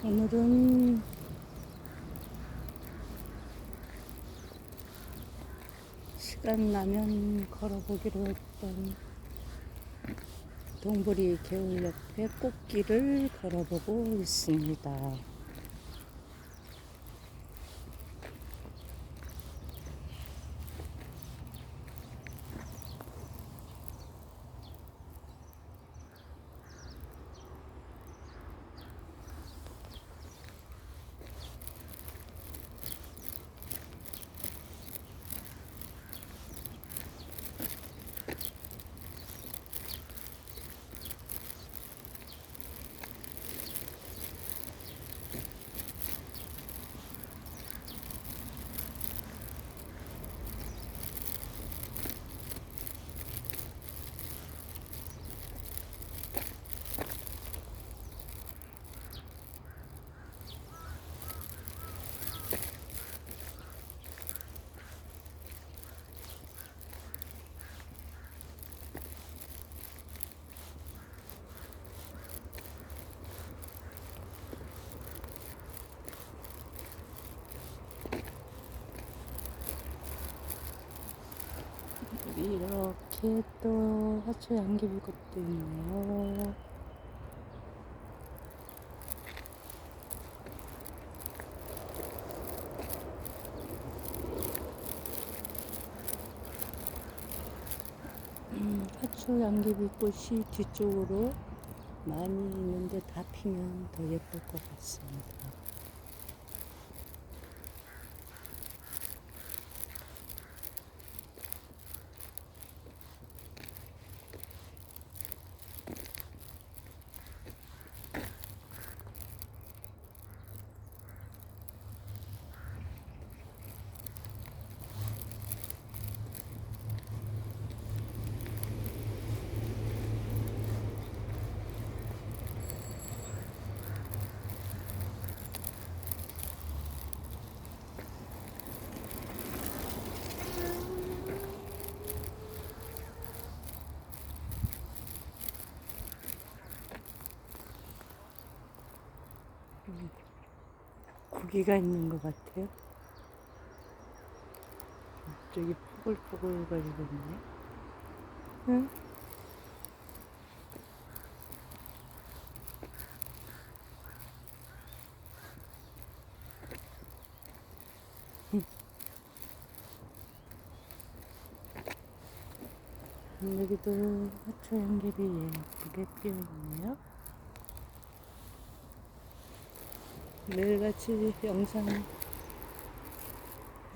오늘은 시간 나면 걸어보기로 했던 동부리 개울 옆에 꽃길을 걸어보고 있습니다. 이렇게 또 화초 양귀비 것도 있네요. 음, 화초 양귀비 꽃이 뒤쪽으로 많이 있는데 다 피면 더 예쁠 것 같습니다. 고기가 있는 것 같아요. 저기 포글포글거리고 있네. 응? 여기도 화초 연결이 예쁘게 피어있네요. 매일같이 영상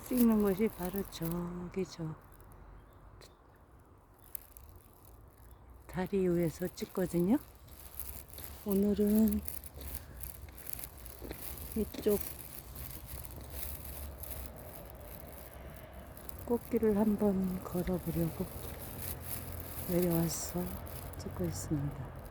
찍는 곳이 바로 저기 저 다리 위에서 찍거든요. 오늘은 이쪽 꽃길을 한번 걸어보려고 내려와서 찍고 있습니다.